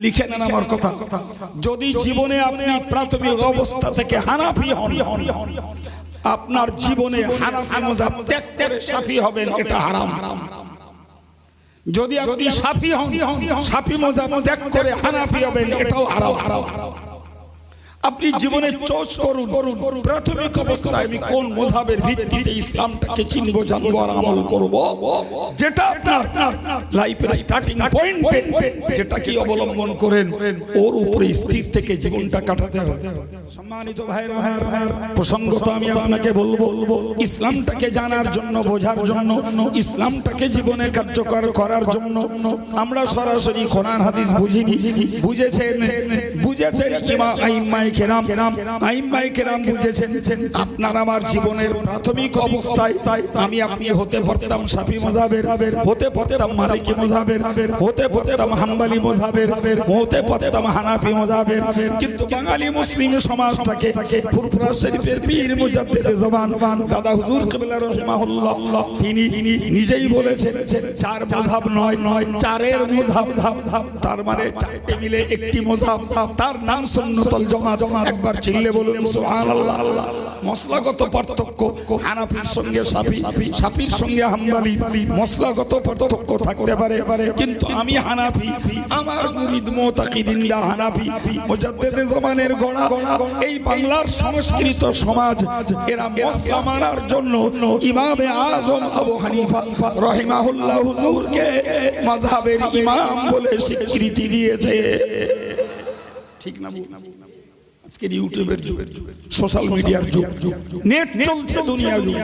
লিখে নেন আমার কথা। যদি জীবনে আপনি প্রাথমিক অবস্থা থেকে হানাফি হন আপনার জীবনে হানাফি মজাব ত্যাগ করে সাফি হবেন এটা হারাম। যদি আপনি সাফি হন সাফি মজাব ত্যাগ করে হানাফি হবেন এটাও হারাম। হারাম। আপনি জীবনে চোজ করুন। প্রাথমিক অবস্থায় আমি কোন মোজাবের ভিত্তিতে ইসলামটাকে চিনব জানব আর আমল করব? যেটা আপনার লাইফের স্টার্টিং পয়েন্ট যেটা কি অবলম্বন করেন ওর উপরে স্থির থেকে জীবনটা কাটাতে হবে। সম্মানিত ভাইরা আমার প্রসঙ্গত আমি আপনাকে বলব ইসলামটাকে জানার জন্য বোঝার জন্য ইসলামটাকে জীবনে কার্যকর করার জন্য আমরা সরাসরি কোরআন হাদিস বুঝিনি। বুঝেছেন? বুঝেছেন? ইমা আইম্মাই কেরাম আইম্মাই কেরাম বুঝেছেন, আপনার আমার জীবনের প্রাথমিক অবস্থায় আমি আপনি হতে সাফি হতে মালিকি হতে হাম্বালি হতে কিন্তু বাঙালি মুসলিম সমাজটাকে ফুরফুরা শরীফের পীর মুজাদ্দিদে জবান, দাদা হুজুর কিবলা তিনি নিজেই বলেছেন, চার মযহাব নয়, চারের মযহাব তার মানে চারটে মিলে একটি মযহাব তার নাম সুন্নাতুল জামাত। একবার চিল্লে বলুন সুবহানাল্লাহ। মশলাগত পার্থক্য হানাফির সঙ্গে সাফি সাফির সঙ্গে হাম্বালি মশলাগত পার্থক্য থাকতে পারে কিন্তু আমি হানাফি আমার মুরিদ মোতাকিদিনরা হানাফি। মুজাদ্দিদে জামানের গড়া এই বাংলার সংস্কৃত সমাজ এরা মশলা মারার জন্য ইমামে আজম আবু হানিফা রহিমাহুল্লাহ হুজুরকে মাযহাবের ইমাম বলে স্বীকৃতি দিয়েছে। ঠিক না আজকের ইউটিউবের যুগ সোশ্যাল মিডিয়ার যুগ নেট চলছে দুনিয়া যুগ।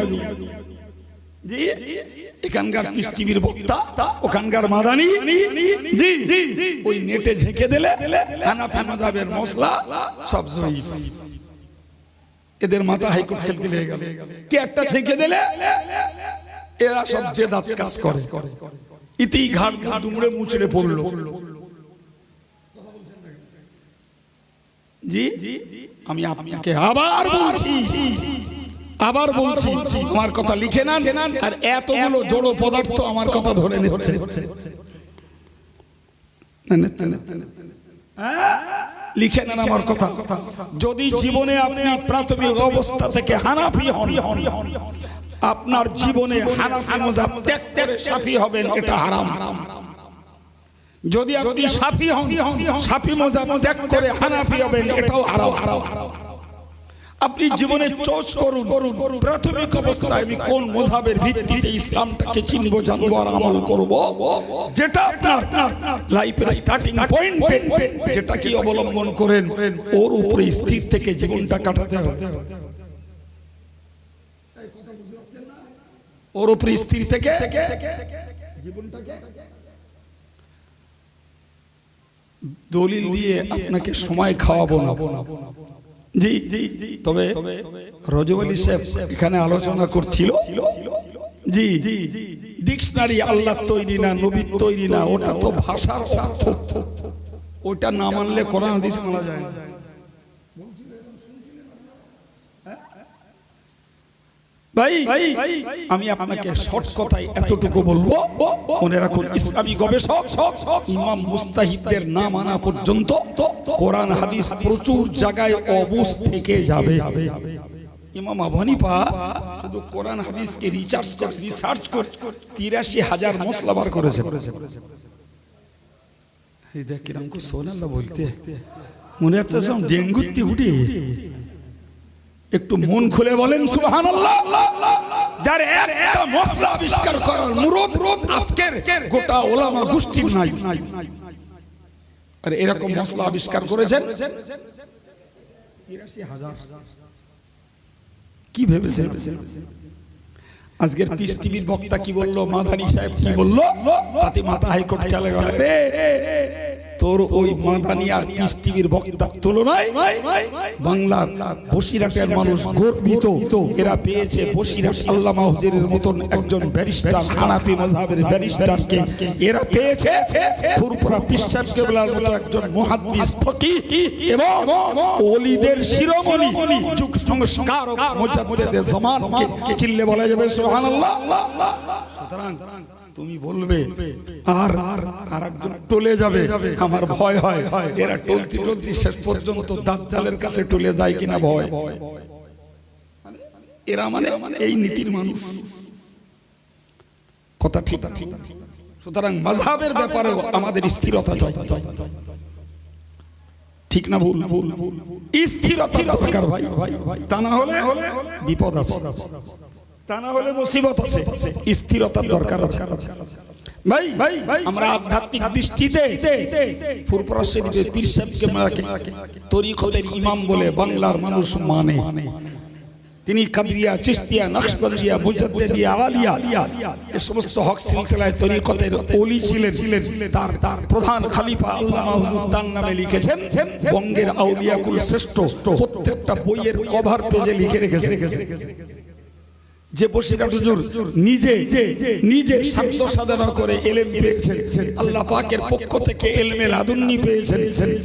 জি, এখানকার বক্তা, ওখানকার মাদানি, জি, ওই নেটে দিলে সব জয়ীফ। এদের মাথা হাইকোর্ট খেলতে লেগে গেল। একটা দিলে এরা সব বেদাত কাজ করে। ইতেই ঘাট ঘাট দুমড়ে মুচড়ে পড়ল। আমি আপনাকে আবার বলছি আবার বলছি, আমার কথা লিখে নেন, আর এতগুলো জড় পদার্থ আমার কথা ধরে নিচ্ছে। হ্যাঁ? লিখে নেন আমার কথা যদি জীবনে আপনি প্রাথমিক অবস্থা থেকে হানাফি হন, আপনার জীবনে হানাফি মজাব ত্যাগ করে সাফি হবেন, এটা হারাম হারাম যদি আপনি সাফি হন সাফি মজাব ত্যাগ করে হানাফি হবেন এটাও হারাম। হারাম। আপনি জীবনে চোজ করুন প্রাথমিক অবস্থায় আমি কোন মোজাবের ভিত্তিতে ইসলামটাকে চিনব জানব আর আমল করব? যেটা আপনার লাইফের স্টার্টিং পয়েন্ট যেটা কি অবলম্বন করেন ওর উপরে স্থির থেকে জীবনটা কাটাতে হবে। ওর উপরে স্থির থেকে জীবনটাকে দলিল দিয়ে আপনাকে সময় খাওয়াবো না। জি জি তবে রজব আলী সাহেব এখানে আলোচনা করছিল। জি ডিকশনারি আল্লাহ তৈরি না নবীর তৈরি না ওটা তো ভাষার অর্থ। ওটা না মানলে কোরআন হাদিস মানা যায় না। ভাই, আমি আপনাকে শর্ট কথায় এতটুকু বলব, মনে রাখুন, ইসলামী গবেষক, ইমাম মুস্তাহিদদের নাম আনা পর্যন্ত কোরআন, হাদিস প্রচুর জায়গায় অবুজ থেকে যাবে। ইমাম আবু হানিফা শুধু কোরআন, হাদিসকে রিসার্চ করে রিসার্চ করে, তিরাশি হাজার মশলা বার করেছে। দেখ, কিরম কো সোনাল্লাহ বলতে। মনে হচ্ছে ডেঙ্গুতে উঠে একটু মন খুলে বলেন, সুবহানাল্লাহ। যার একটা মশলা আবিষ্কার করার মুরদ আজকের গোটা ওলামা গোষ্ঠী নাই। আর এরকম মশলা আবিষ্কার করেছেন? কি ভেবেছেন? আজকের পিস টিভির বক্তা কি বলল? মাদানি সাহেব কি বলল? তাতে মাথা হাইকোর্ট চলে গেল। রে তোর ওই মাদানি আর পিস টিভির বক্তার তুলনায় বাংলার বসিরহাটের মানুষ গর্বিত। এরা পেয়েছে বসিরহাট আল্লামা হুজুরের মতন একজন ব্যারিস্টার, হানাফি মাযহাবের ব্যারিস্টারকে। এরা পেয়েছে ফুরফুরা পিসাব কেবলার মতো একজন মুহাদ্দিস ফকিহ এবং ওলিদের শিরোমণি, যুগ সংস্কারক মুজাদ্দিদে জামানকে। চিল্লে বলা যাবে, সুবহানাল্লাহ। সুতরাং তুমি বলবে, আর আর একজন টলে যাবে। আমার ভয় হয়, এরা টলতি টলতি শেষ পর্যন্ত দাজ্জালের কাছে টলে যায় কিনা ভয়। এরা মানে এই নীতির মানুষ। কথা ঠিক ঠিক সুতরাং মাঝহাবের ব্যাপারেও আমাদের স্থিরতা চাই। ঠিক না ভুল ভুল? স্থিরতা দরকার ভাই। তা না হলে বিপদ আছে। তা না হলে মুসিবত আছে। স্থিরতার দরকার আছে। ভাই ভাই আমরা আধ্যাত্মিক দৃষ্টিতে ফুরপুরা শরীফের পীর সাহেবকে মাকে তরিকতের ইমাম বলে বাংলার মানুষ মানে। তিনি কাদরিয়া, চিস্তিয়া, নকশবন্দিয়া মুজাদ্দিদিয়া আলিয়া এই সমস্ত হক সিলসিলায় তরিকতের ওলি ছিলেন। তার তার প্রধান খলিফা আল্লামা হুজুর তার নামে লিখেছেন, বঙ্গের আউলিয়াকুল শ্রেষ্ঠ প্রত্যেকটা বইয়ের কভার পেজে লিখে রেখেছেন। যে বসিরাট হুজুর নিজে নিজে সাধ্য সাধনা করে এলেম পেয়েছেন। আল্লাহ পাকের পক্ষ থেকে এলমে লাদুন্নি পেয়েছেন।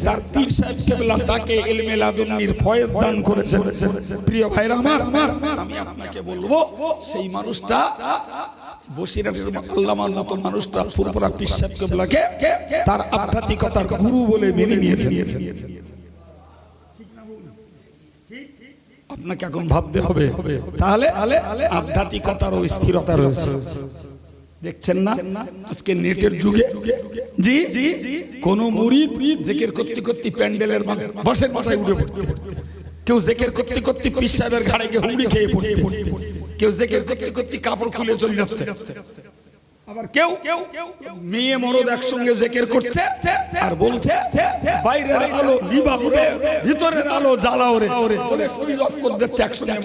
তার পীর সাহেব কেবলা তাকে এলমে লাদুন্নির ফয়েজ দান করেছেন। প্রিয় ভাইরা আমার আমি আপনাকে বলব সেই মানুষটা বসিরাটের আল্লামার মতো মানুষটা পুরোপুরা পীর সাহেব কেবলাকে তার আধ্যাত্মিকতার গুরু বলে মেনে নিয়েছেন। আপনাকে এখন ভাবতে হবে। তাহলে আধ্যাত্মিকতার ও স্থিরতা রয়েছে। দেখছেন না? আজকে নেটের যুগে। জি জি কোন মুরিদ জেকের করতে করতে প্যান্ডেলের বসের মাথায় উঠে পড়তে। কেউ জেকের করতে করতে পিস সাহেবের ঘাড়ে গিয়ে হুমড়ি খেয়ে পড়তে। কেউ জেকের করতে করতে কাপড় খুলে চলে যাচ্ছে। মেয়ে মরদ একসঙ্গে জেকের করছে আর বলছে, বাইরের আলো নিবা ওরে ভিতরের আলো জ্বালা ওরে একসঙ্গে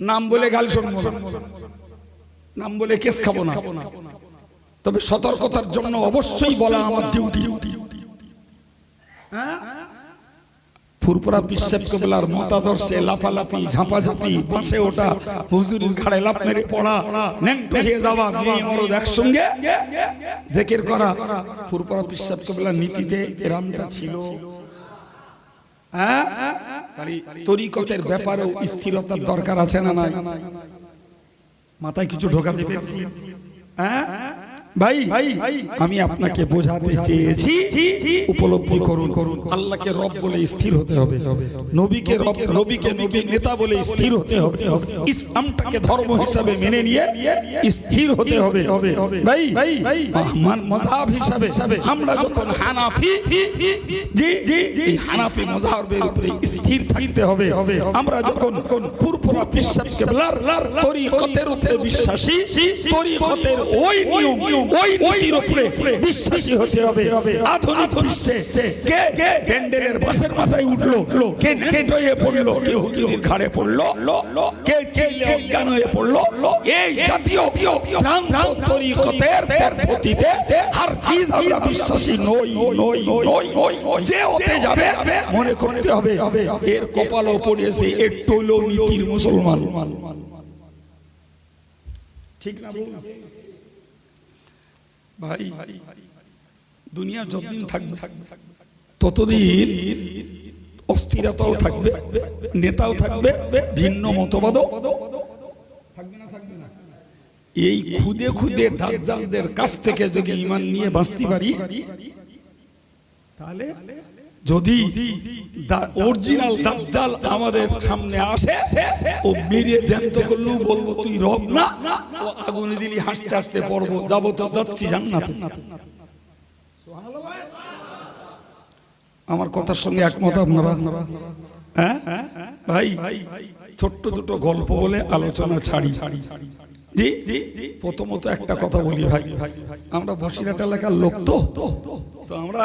নাম বলে গাল শুনব নাম বলে কেস খাব না। তবে সতর্কতার জন্য অবশ্যই বলা আমার ডিউটি। ফুরপুরা পিসাব কবলার মতাদর্শে লাফালাফি, ঝাঁপাঝাঁপি, বাসে ওঠা, হুজুরির ঘাড়ে লাফ মেরে পড়া ন্যাংটো হয়ে যাওয়া মেয়ে মরদ একসঙ্গে জেকের করা। ফুরপুরা পিসাব কবলার নীতিতে এরামটা ছিল। হ্যাঁ? তরিকতের ব্যাপারেও স্থিরতার দরকার আছে না নাই? মাথায় কিছু ঢোকাতে পেরেছি। হ্যাঁ? ভাই আমি আপনাকে বোঝাতে চেয়েছি উপলব্ধি করুন। আল্লাহকে রব বলে স্থির হতে হবে নবীকে রব নবীকে নবী নেতা বলে স্থির হতে হবে। ইসলামটাকে ধর্ম হিসাবে মেনে নিয়ে স্থির হতে হবে। ভাই মান মজাব হিসাবে আমরা যখন হানাফি জি এই হানাফি মজাবের উপরে স্থির থাকতে হবে। আমরা যখন পুরপুরা বিশ্বাস কেবলার তরিকতের উপরে বিশ্বাসী তরিকতের ওই নিয়ম ওই নীতির উপরে বিশ্বাসী হতে হবে। আধুনিক বিশ্বে কে প্যান্ডেলের বাসের মাথায় উঠল কে নেট হয়ে পড়ল কে হুজুরির ঘাড়ে পড়ল কে চিল্লে অজ্ঞান হয়ে পড়ল এই জাতীয় তরিকতের পদ্ধতিতে আর কি আমরা বিশ্বাসী নই নই নই যে হতে যাবে মনে করতে হবে। এর কপালও পড়িয়েছে এর টোলো নীতির মুসলমান। ঠিক না? ভাই, দুনিয়া যতদিন থাকবে, ততদিন অস্থিরতাও থাকবে, নেতাও থাকবে, ভিন্ন মতবাদও এই খুদে খুদে দাজ্জালদের কাছ থেকে যদি ইমান নিয়ে বাঁচতে পারি, তাহলে যদি অরিজিনাল দাজ্জাল আমাদের সামনে আসে ও মেরে জ্যান্ত করলেও বলব, তুই রব না। ও আগুনে দিলি হাসতে হাসতে পড়ব, যাব তো, যাচ্ছি জান্নাতে। আমার কথার সঙ্গে একমত আপনারা? হ্যাঁ? ভাই, ছোট্ট দুটো গল্প বলে আলোচনা ছাড়ি ছাড়ি ছাড়ি। জি প্রথমত একটা কথা বলি ভাই। আমরা বসিরহাট এলাকার লোক তো। তো আমরা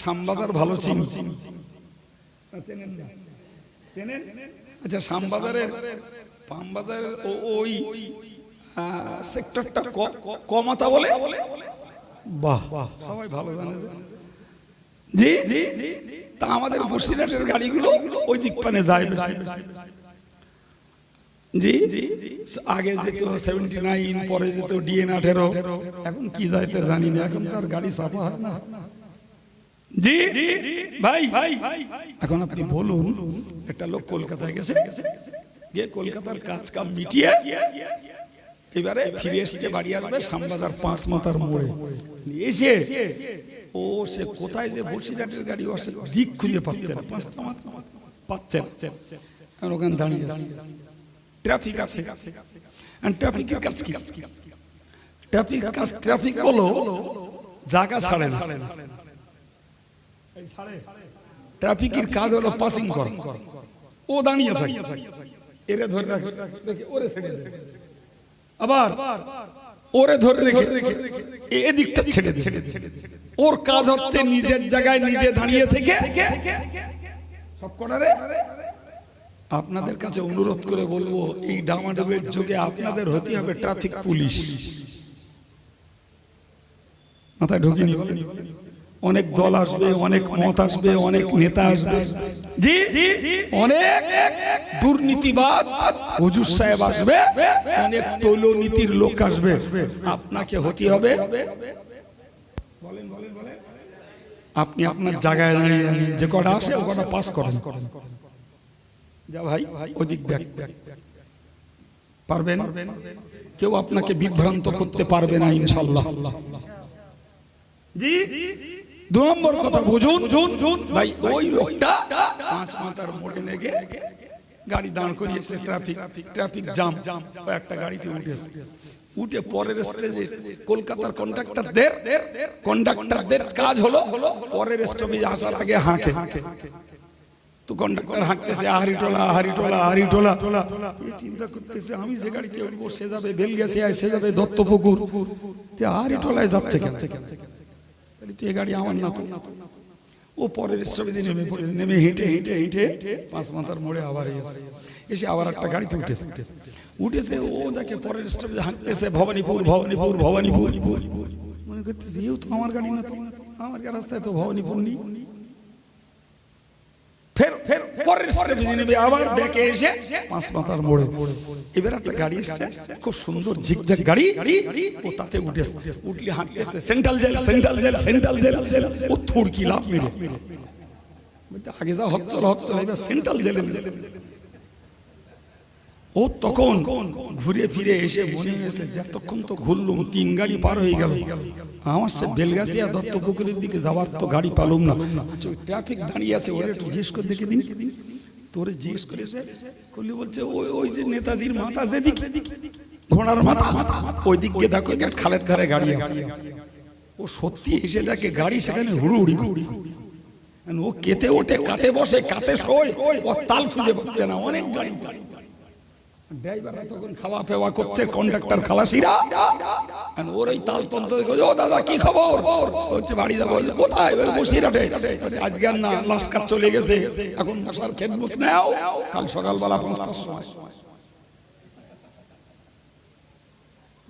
শ্যামবাজার ভালো চিনি? আচ্ছা শ্যামবাজারের পামবাজারের ওই সেক্টরটা কমাতা বলে? বাহ, সবাই ভালো জানে। যে। জি তা আমাদের বসিরহাটের গাড়িগুলো ওই দিক পানে যায়। জি। আগে যেত সেভেন্টি নাইন পরে যেত ডিএন আঠেরো। এখন কি যাইতে জানি না এখন তার গাড়ি সাফা হয় না। জি। ভাই। এখন আপনি বলুন একটা লোক কলকাতায় গেছে গিয়ে কলকাতার কাজ কাম মিটিয়ে এবারে ফিরে এসছে বাড়ি আসবে শ্যামবাজার পাঁচ মাথার মোড়ে। এসে ও সে কোথায় যে বসিরহাটের গাড়ি আসে দিক খুঁজে পাচ্ছে না পাঁচটা মাথা পাচ্ছে ওখানে দাঁড়িয়ে আছে। ট্রাফিক আছে। ট্রাফিকের কাজ কি? ট্রাফিক কাজ ট্রাফিক বলো, জায়গা ছাড়ে না। ট্রাফিকের কাজ হলো পাসিং করা। ও দাঁড়িয়ে থাকে। এরে ধরে রাখে। দেখে ওরে ছেড়ে দেয় আবার ওরে ধরে রেখে এদিকটা ছেড়ে ছেড়ে ওর কাজ হচ্ছে নিজের জায়গায় নিজে দাঁড়িয়ে থেকে সব করারে আপনাদের কাছে অনুরোধ করে বলব, এই ডামাডোবের যুগে আপনাদের হতে হবে ট্রাফিক পুলিশ। মাথায় ঢুকিনি? অনেক দল আসবে, অনেক মত আসবে, অনেক নেতা আসবে। জি অনেক দুর্নীতিবাদ হুজুর সাহেব আসবে, অনেক তৈলনীতির লোক আসবে। আপনাকে হতে হবে। আপনি আপনার জায়গায় দাঁড়িয়ে যে কটা আসে ও কটা পাস করেন। যা ভাই ওদিক দেখ। পারবেন? কেউ আপনাকে বিভ্রান্ত করতে পারবে না ইনশাল্লাহ জি? দু নম্বর কথা বুঝুন। ভাই ওই লোকটা পাঁচ মাথার মোড়ে লেগে গাড়ি দাঁড় করিয়েছে ট্রাফিক ট্রাফিক জাম। ও একটা গাড়িতে উঠেছে উঠে পরের স্টেজে কলকাতার কন্ডাক্টরদের কন্ডাক্টরদের কাজ হলো পরের স্টপেজে আসার আগে হাঁকে হাঁকে। তো কন্ডাক্টর হাঁকতেছে আহারি টোলা আহারি টোলা আহারি টোলা এই চিন্তা করতেছে, আমি যে গাড়িতে উঠবো, সে যাবে বেলগেছিয়ায় সে যাবে দত্তপুকুর। তে আহারি টোলায় যাচ্ছে কেন? এ গাড়ি আমার না তো। ও পরের স্টপেজে নেমে নেমে হেঁটে হেঁটে হেঁটে পাঁচ মাথার মোড়ে আবার এসে এসে আবার একটা গাড়িতে উঠেছে। উঠেছে, ও দেখে পরের স্টপেজে হাঁটতেছে ভবানীপুর ভবানীপুর ভবানীপুর। মনে করতেছে, এও তো আমার গাড়ি না তো। আমার রাস্তায় তো ভবানীপুর নেই? পরের স্টেজে নেবে আবার ব্যাকে এসে পাঁচ মাথার মোড়ে। এবার একটা গাড়ি এসছে খুব সুন্দর ঝিকঝাক গাড়ি ও তাতে উঠে উঠলে হাঁটতেছে central jail central jail central jail ও থুড়কি লাভ মেরে। আগে যা হক চল হক চল এবার সেন্ট্রাল জেলে ও তখন ঘুরে ফিরে এসে মনে হয়েছে যতক্ষণ তো ঘুরলুম তিন গাড়ি পার হয়ে গেল। আমার সে বেলগাছিয়া দত্তপুকুরের দিকে যাওয়ার তো গাড়ি পালুম না। আচ্ছা, ট্রাফিক দাঁড়িয়ে আছে ওরা একটু জিজ্ঞেস করে দেখে দিন। তোরে জিজ্ঞেস করেছে করলে বলছে ওই ওই যে নেতাজির মাথা যেদিকে ঘোড়ার মাথা ওই দিকে দেখো একটা খালের ধারে গাড়ি আছে। ও সত্যি এসে দেখে গাড়ি সেখানে হুড়ুহুড়ি করছে। ও কেতে ওঠে কাতে বসে কাতে শোয় ও তাল খুঁজে পাচ্ছে না অনেক গাড়ি গাড়ি। ড্রাইভাররা তখন খাওয়া ফেওয়া করছে কন্ডাক্টর খালাসিরা। ওর ওই তাল তন্ত্র ও দাদা কি খবর? হচ্ছে বাড়ি যাব কোথায়? বলছে, আজকে না লাস্কার চলে গেছে। এখন মশার খেদমত নেও কাল সকালবেলা পাঁচটার সময়।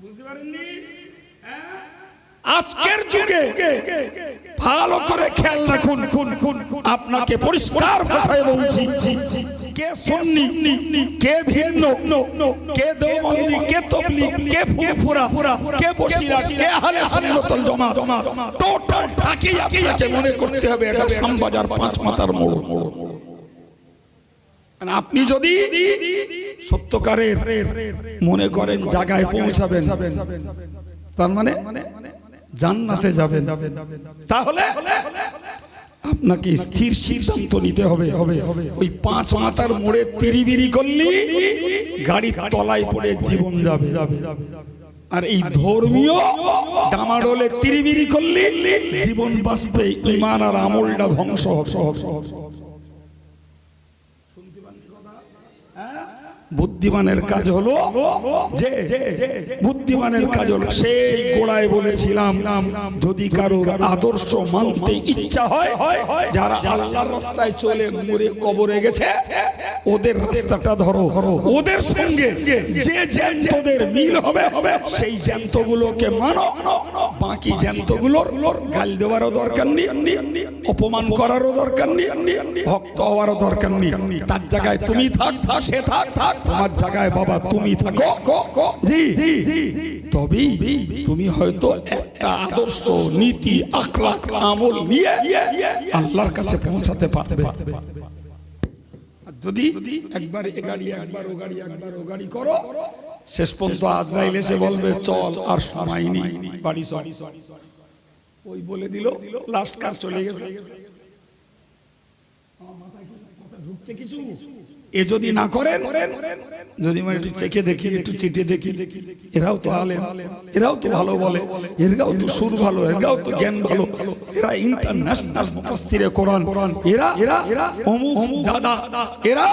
বুঝতে পারেননি? আজকের যুগে ভালো করে খেয়াল রাখুন। আপনাকে পরিষ্কার ভাষায় বলছি, কে সুন্নি, কে ভিন্ন, কে দেওবন্দি, কে তবলিগ, কে ফুরফুরা, কে বসিরা, কে আহলে সুন্নাতুল জামাত। টোটাল টাকি আপনাকে মনে করতে হবে, এটা শ্যামবাজার পাঁচ মাথার মোড়। আর আপনি যদি সত্যকারের মনে করেন, জায়গায় পৌঁছাবেন, তার মানে জান্নাতে যাবেন। তাহলে আপনাকে স্থির সিদ্ধান্ত নিতে হবে। হবে ওই পাঁচ মাতার মোড়ে তিরিবিরি করলি গাড়ি তলায় পড়ে জীবন যাবে। আর এই ধর্মীয় ডামাডোলে তিরিবিরি করলি জীবন বাঁচবে ইমান আর আমলটা ধ্বংস হবে বুদ্ধিমানের কাজ হলো যে বুদ্ধিমানের কাজ হলো সেই গোড়ায় বলেছিলাম, যদি কারোর আদর্শ মানতে ইচ্ছা হয়, যারা আল্লাহর রাস্তায় চলে মরে কবরে গেছে, ওদের রাস্তাটা ধরো। ওদের সঙ্গে যে জ্যান্তদের মিল হবে হবে সেই জ্যান্তগুলোকে মানো। বাকি জ্যান্তগুলোর গাল দেওয়ারও দরকার নেই, অপমান করারও দরকার নেই, ভক্ত হওয়ারও দরকার নেই। তার জায়গায় তুমি থাক থাক সে থাক থাক। তোমার জায়গায় বাবা তুমি থাকো। জি। তুমি হয়তো একটা আদর্শ, নীতি আখলাক আমল নিয়ে আল্লাহর কাছে পৌঁছাতে পারবে। যদি একবার এ গাড়ি, একবার ও গাড়ি, একবার ও গাড়ি করো, শেষ পর্যন্ত আজরাইল এসে বলবে, চল, আর সময় নেই, বাড়ি ওই বলে দিল লাস্ট চলে গেছে? ঢুকছে কিছু? এ যদি না করেন, যদি মানে একটু চেখে দেখি, একটু চিটে দেখি, এরাও তো আলেন এরাও তো ভালো বলে, এরাও তো সুর ভালো, এরাও তো জ্ঞান ভালো, এরা ইন্টারন্যাশনাল মুফাসসিরে কোরআন, এরা এরা অমুক দাদা, এরা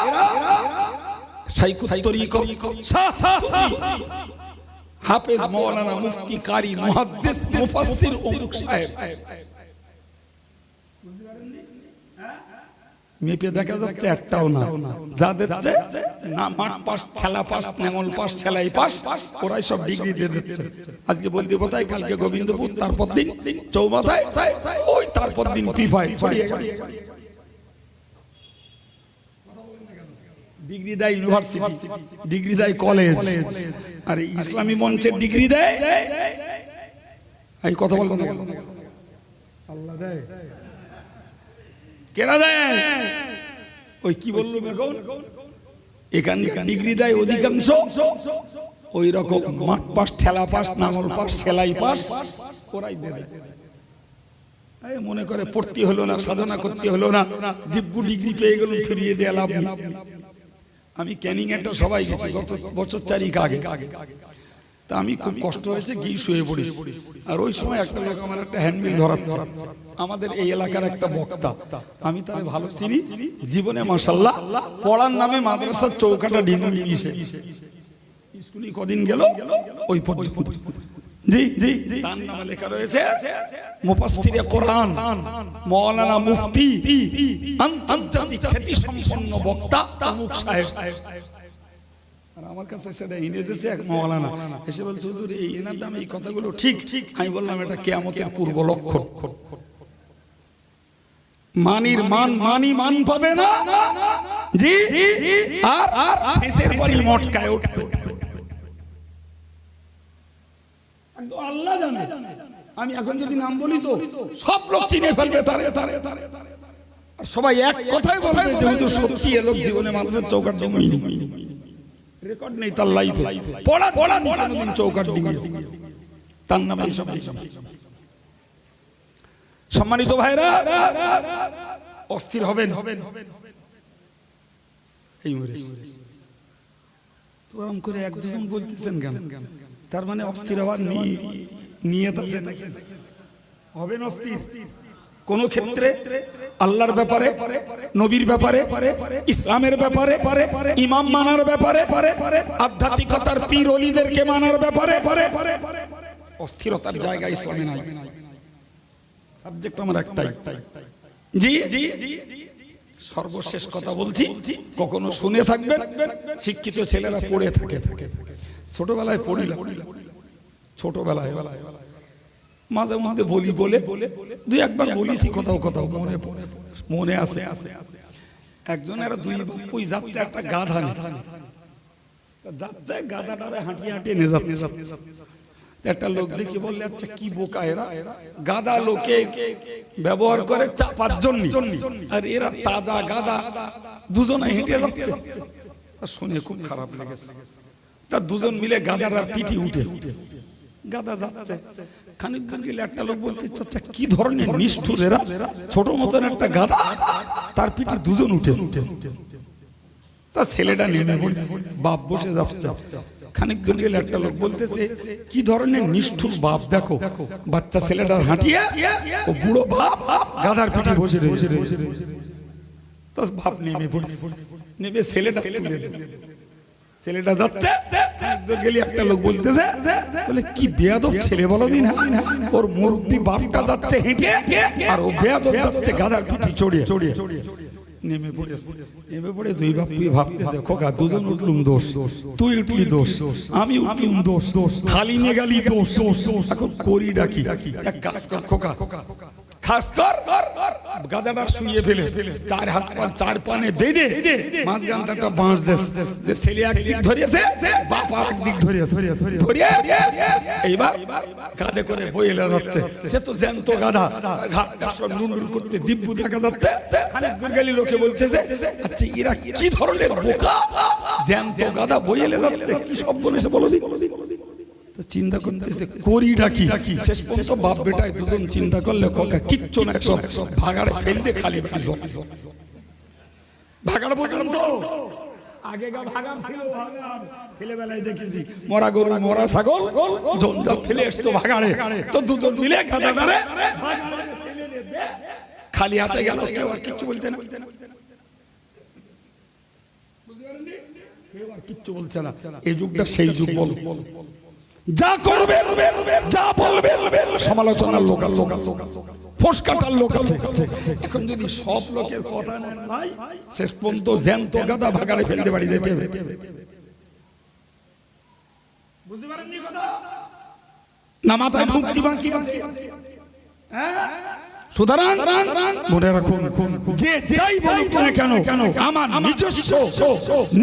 সাইকুত তরিকত শাহ হাফেজ মাওলানা মুফতি কারি মুহাদ্দিস মুফাসসির অমুক সাহেব। মেপে দেখা যাচ্ছে একটাও না। যাদের না, মাঠ পাস, খেলা পাস নেমল পাস ছেলাই পাস, ওরাই সব ডিগ্রি দিয়ে দিচ্ছে। আজকে বলতে কোথায় কালকে গোবিন্দপুর, তারপর দিন চৌমাথায়, ওই তারপর দিন ডিগ্রি দেয় ইউনিভার্সিটি, ডিগ্রি দেয় কলেজ। আর ইসলামী মঞ্চের ডিগ্রি দেয়, এই কথা বল, কথা আল্লাহ দেয়। কেনা দেয়? ওই কি বলল বেগন এখানকার ডিগ্রি দেয় অধিকাংশ। ওই রকম মাঠ পাস ঠেলা পাস নাঙল পাস সেলাই পাস ওরাই এই মনে করে পড়তে হলো না, সাধনা করতে হলো না, দিব্য ডিগ্রি পেয়ে গেল ফিরিয়ে দেয়া লাভ। আমি ক্যানিং একটা সবাই গেছি, গত বছর চারিক আগে। তা আমি খুব কষ্ট হয়েছে গিয়ে শুয়ে পড়ি আর ওই সময় একটা লোক আমার একটা হ্যান্ডমিল ধরাচ্ছে। আমাদের এই এলাকার একটা বক্তা। আমি তার ভালো চিনি। জীবনে মাসাল্লাহ পড়ার নামে মাদ্রাসার চৌকাটা ঢিমে নিয়েছে। স্কুলে কদিন গেল? ওই পর্যন্ত। জি জি তার নামে লেখা রয়েছে মুফাসসিরে কোরআন মাওলানা মুফতি আন্তর্জাতিক খ্যাতি সম্পন্ন বক্তা অমুক সাহেব। আর আমার কাছে সেটা এনে দিয়েছে এক মৌলানা। এসে বলছে হুজুর এই এনার নামে এই কথাগুলো ঠিক? আমি বললাম এটা কেয়ামতের পূর্ব লক্ষণ। মানির মান মানি মান পাবে না? জি? আর আর শেষের বলি মটকায় উঠবে। আল্লাহ জানে। আমি এখন যদি নাম বলি তো সব লোক চিনে ফেলবে তারে। তারে তারে আর সবাই এক কথাই বলবে যে হুজুর সত্যি এ লোক জীবনে মানুষের চৌকাট জমি রেকর্ড নেই তার লাইফে পড়া পড়া কোনোদিন চৌকাট ডিঙিয়েছে তার নামে এইসব সম্মানিত ভাইরা অস্থির হবেন। হবেন এই মরে তো ওরম করে এক দুজন বলতেছেন কেন? তার মানে অস্থির হওয়ার নিয়ত আছে নাকি? হবেন অস্থির। কোন ক্ষেত্রে আল্লাহর ব্যাপারে, নবীর ব্যাপারে, ইসলামের ব্যাপারে, ইমাম মানার ব্যাপারে, আধ্যাত্মিকতার পীর অলিদেরকে মানার ব্যাপারে, অস্থিরতার জায়গা ইসলামে নাই। সাবজেক্ট আমার একটাই। জি, সর্বশেষ কথা বলছি, কখনো শুনে থাকবেন, শিক্ষিত ছেলেরা পড়ে থাকে। ছোটবেলায় পড়িলাম। ছোটবেলায় মাঝে মধ্যে বলি বলে দুই একবার বলিছি কোথাও কোথাও মনে পড়ে- মনে আছে একজনের দুই ওই যাচ্ছে একটা গাধা যাচ্ছে গাধাটারে হাঁটিয়ে হাঁটিয়ে যাচ্ছে। একটা লোক দেখি বললে আচ্ছা কি বোকা এরা? গাদা লোকে ব্যবহার করে চাপার জন্য আর এরা তাজা গাদা দুজনে হেঁটে যাচ্ছে। শুনে খুব খারাপ লেগেছে। তা দুজন মিলে গাদাটার পিঠি উঠে গাদা যাচ্ছে। খানিক দূর গেলে একটা লোক বলতে চাচ্ছে কি ধরনের নিষ্ঠুর এরা? ছোট মতন একটা গাদা? তার পিঠে দুজন উঠে তা ছেলেটা নেমে বাপ বসে যাচ্ছে। খানিক দূর গেলে একটা লোক বলতেছে, কি ধরনের নিষ্ঠুর বাপ, দেখো, বাচ্চা ছেলেটার হাঁটিয়ে ও বুড়ো বাপ গাধার পিঠে বসে রয়েছে। তো বাপ নেমে পড়েছে নেমে ছেলেটা তুলে। ছেলেটা যাচ্ছে গেলে একটা লোক বলতেছে, বলে, কি বেয়াদব ছেলে বলো দিন ওর মুরব্বী বাপটা যাচ্ছে হেঁটে, আর ও বেয়াদব যাচ্ছে পিঠে চড়িয়ে চড়িয়ে নেমে নেমে পড়ে দুই বাপ তুই ভাবতেছে, খোকা, দুজন উঠলুম দোষ, তুই উঠলি দোষ, আমি উঠলুম দোষ খালি নিয়ে গেলি দোষ, এখন করি ডাকি এক কাজ কর, খোকা লোকে বলতেছে আচ্ছা এরা কি ধরনের বোকা? জ্যান্ত গাধা বইলে যাচ্ছে। কি সব বলেছে বলো দি? চিন্তা করতেছে করিটা কি? শেষ পর্যন্ত বাপ বেটায় দুজন চিন্তা করলে কাকা কিচ্ছু না সব ভাগাড়ে ফেলতে খালি ভাগাড় বোঝেন তো। আগেকার ভাগাড় ছিল। ভাগাড়। ছেলেবেলায় দেখেছি। মরা গরু মরা ছাগল জঞ্জাল ফেলে আসতো ভাগাড়ে। তো দুজন মিলে খাতা ধরে খালি হাতে গেল কেউ আর কিচ্ছু বলতে না। কেউ আর কিচ্ছু বলছে না। এই যুগটা সেই যুগ বল। যা করবে, যা বলবে, সমালোচনার লোকাল লোক আছে। এখন যদি সব লোকের কথা শেষ পর্যন্ত জ্যান্ত ফেলতে পারি বুঝতে না, মাথায় বাকি? সুতরাং মনে রাখুন যে যাই বলুক না কেন আমার নিজস্ব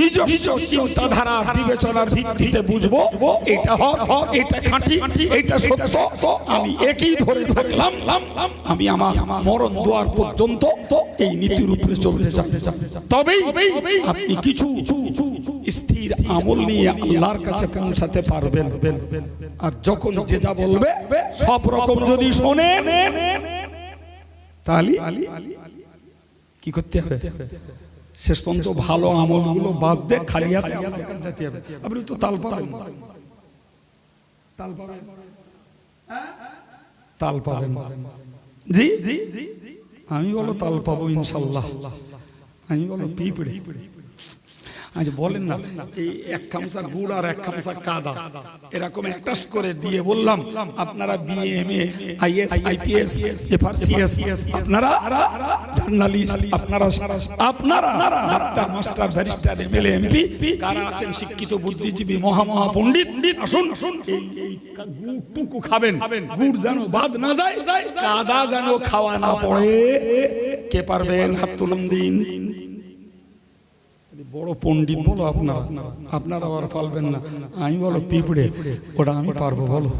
নিজস্ব চিন্তাধারা বিবেচনার ভিত্তিতে বুঝব এটা হক এটা খাঁটি এটা সত্য। আমি একই ধরে থাকলাম আমি আমার মরণ দোয়ার পর্যন্ত এই নীতির উপরে চলতে চাই। তবেই আপনি কিছু স্থির আমল নিয়ে আল্লাহর কাছে পৌঁছাতে পারবেন। আর যখন যে যা বলবে সব রকম যদি শোনেন তাহলে কি করতে হবে? শেষ পর্যন্ত ভালো আমলগুলো বাদ দিয়ে খালি হাতে যেতে হবে। আপনি তো তাল পাবেন তাল পাবেন। তাল পাবেন জি? জি আমি বলো তাল পাবো ইনশাল্লাহ। আমি বলো পিঁপড়ে। আচ্ছা বলেন না, এই এক খামসা গুড় আর এক খামসা কাদা। এরকম একটা করে দিয়ে বললাম, আপনারা বিএমএ আইএস আইপিএস এফআরসিএস আপনারা জার্নালিস্ট, আপনারা আপনারা doctor, master, barrister MLA MP কারা আছেন শিক্ষিত, বুদ্ধিজীবী মহা মহা পণ্ডিত, আসুন এই গুড়টুকু খাবেন। গুড় যেন বাদ না যায়, কাদা যেন খাওয়া না পড়ে। কে পারবেন হাত তুলুন দিন। বড় পণ্ডিত বলো আপনারা। আপনারা আবার পারবেন না। আমি বলো, পিঁপড়ে। ওটা আমি পারব, বলো।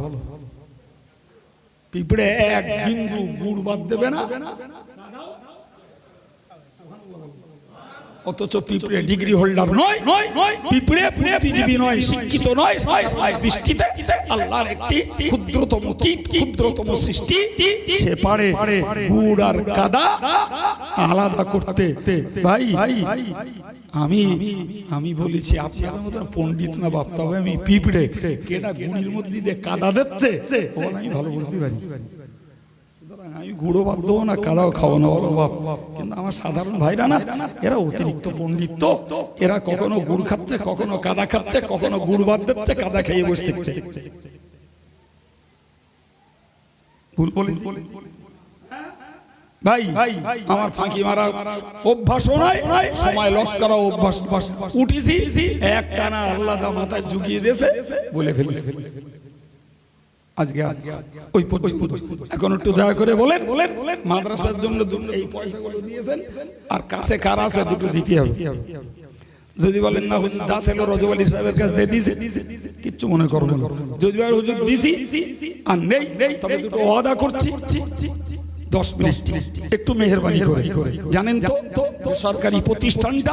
পিঁপড়ে এক বিন্দু গুড় বাদ দেবে না। অথচ পিঁপড়ে ডিগ্রি হোল্ডার নয়। পিঁপড়ে বুদ্ধিজীবী নয়, শিক্ষিত নয়। দৃষ্টিতে আল্লাহর একটি ক্ষুদ্রতম কীট, ক্ষুদ্রতম সৃষ্টি। সে পারে গুড় আর কাদা আলাদা করতে। ভাই আমি আমি বলেছি আপনার মতন পণ্ডিত না বাপ, তবে আমি পিঁপড়ে কেটা গুড়ির মধ্যে দিয়ে কাদা দিচ্ছে। আমি ভালো বুঝতে পারি। আমি গুঁড়ো বাদ দেবো না, কাদাও খাব না, বলো বাপ। কিন্তু আমার সাধারণ ভাইরা না, এরা অতিরিক্ত পণ্ডিত তো। এরা কখনো গুড় খাচ্ছে, কখনো কাদা খাচ্ছে, কখনো গুড় বাদ দিচ্ছে, কাদা খেয়ে বসে ভুল বলিস ভাই, আমার ফাঁকি মারা অভ্যাসও নয় সময় লস করা অভ্যাস। উঠেছি, এক টানা আল্লাহ মাথায় ঝুঁকিয়ে দিয়েছে, বলে ফেলেছে। দয়া করে মাদ্রাসার জন্য আর কাছে কার আছে দুটো দিতে হবে। যদি বলেন, না, হুজুর, যা ছিল রজব আলী সাহেবের কাছে দিয়ে দিছে কিচ্ছু মনে করব না। যদি হুজুর, দিছি, আর নেই, তবে দুটো ওয়াদা করছি। দশ মিনিট একটু মেহরবানি করে। জানেন তো সরকারি প্রতিষ্ঠানটা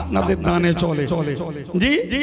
আপনাদের দানে চলে। জি জি।